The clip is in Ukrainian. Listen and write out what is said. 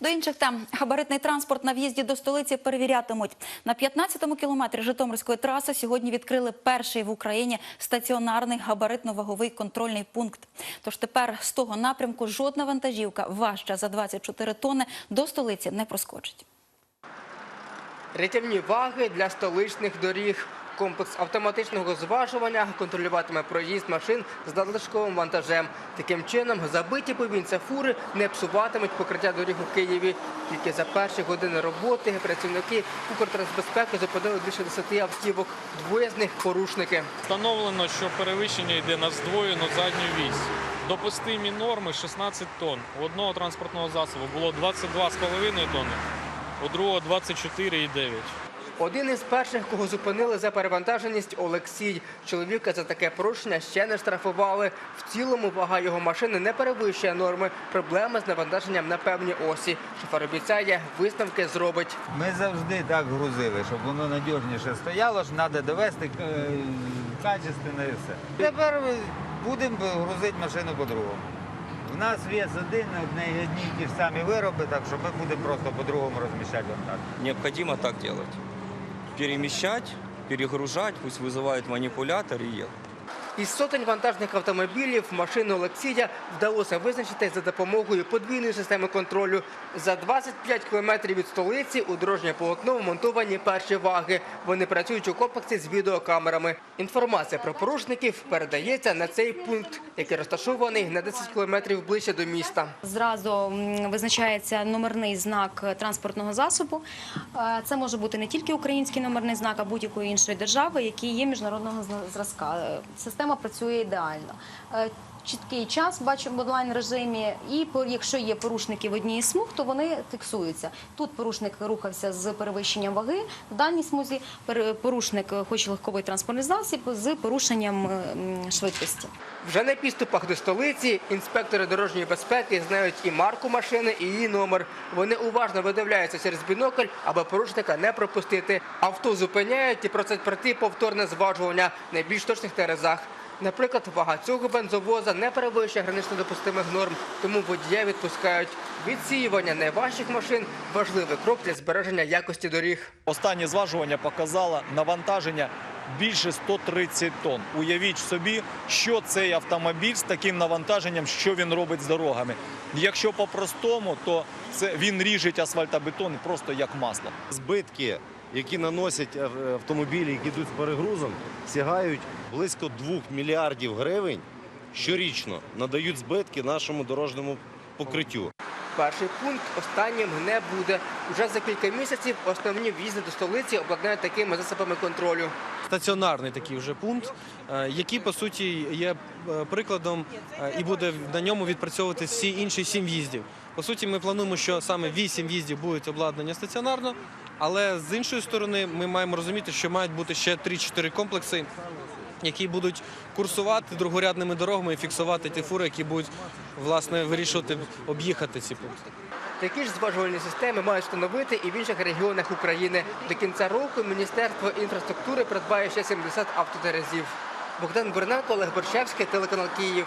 До інших тем габаритний транспорт на в'їзді до столиці перевірятимуть. На 15-му кілометрі Житомирської траси сьогодні відкрили перший в Україні стаціонарний габаритно-ваговий контрольний пункт. Тож тепер з того напрямку жодна вантажівка важча за 24 тонни до столиці не проскочить. Рятівні ваги для столичних доріг. Комплекс автоматичного зважування контролюватиме проїзд машин з надлишковим вантажем. Таким чином, забиті повінця фури не псуватимуть покриття доріг у Києві. Тільки за перші години роботи працівники Укртрансбезпеки зупинили більше 10 автівок. Двоє з них порушники. Встановлено, що перевищення йде на здвоєну задню вісь. Допустимі норми 16 тонн. У одного транспортного засобу було 22,5 тонни, у другого 24,9. Один із перших, кого зупинили за перевантаженість, Олексій. Чоловіка за таке порушення ще не штрафували. В цілому вага його машини не перевищує норми. Проблеми з навантаженням на певній осі. Шофер обіцяє, висновки зробить. Ми завжди так грузили, щоб воно надіжніше стояло, ж треба довести е, качественно і все. Тепер будемо грузити машину по-другому. У нас вес один, одне одні ті ж самі вироби, так що ми будемо просто по-другому розміщати вантаж. Необходимо так делать. Перемещать, перегружать, пусть вызывают манипулятор и ехать. Із сотень вантажних автомобілів машину Олексія вдалося визначити за допомогою подвійної системи контролю. За 25 кілометрів від столиці у дорожнє полотно вмонтовані перші ваги. Вони працюють у комплексі з відеокамерами. Інформація про порушників передається на цей пункт, який розташований на 10 кілометрів ближче до міста. Зразу визначається номерний знак транспортного засобу. Е, Це може бути не тільки український номерний знак, а будь-якої іншої держави, який є міжнародного зразка. Е, Система працює ідеально. Чіткий час бачимо в онлайн режимі, і якщо є порушники в одній із смуг, то вони фіксуються. Тут порушник рухався з перевищенням ваги, в даній смузі порушник хоче легковий транспортний засіб з порушенням е, швидкості. Вже на підступах до столиці інспектори дорожньої безпеки знають і марку машини, і її номер. Вони уважно видивляються через бінокль, аби порушника не пропустити. Авто зупиняють і просять пройти повторне зважування в найбільш точних терезах. Наприклад, вага цього бензовоза не перевищує гранично допустимих норм, тому водія відпускають. Відсіювання найважчих машин важливий крок для збереження якості доріг. Останнє зважування показало навантаження більше 130 тонн. Уявіть собі, що цей автомобіль з таким навантаженням, що він робить з дорогами. Якщо по-простому, то це він ріжить асфальтобетон просто як масло. Збитки, які наносять автомобілі, які йдуть з перегрузом, сягають близько 2 мільярдів гривень щорічно надають збитки нашому дорожньому покриттю. Перший пункт останнім не буде. Уже за кілька місяців основні в'їзди до столиці обладнають такими засобами контролю. стаціонарний такий вже пункт, е, який по суті є е, прикладом е, і буде на ньому відпрацьовувати всі інші сім в'їздів. По суті, ми плануємо, що саме вісім в'їздів будуть обладнані стаціонарно, але з іншої сторони ми маємо розуміти, що мають бути ще 3-4 комплекси, які будуть курсувати другорядними дорогами і фіксувати ті фури, які будуть власне вирішувати об'їхати ці пункти. Такі ж зважувальні системи мають встановити і в інших регіонах України. До кінця року Міністерство інфраструктури придбає ще 70 автотерезів. Богдан Бурненко, Олег Борщевський, телеканал Київ.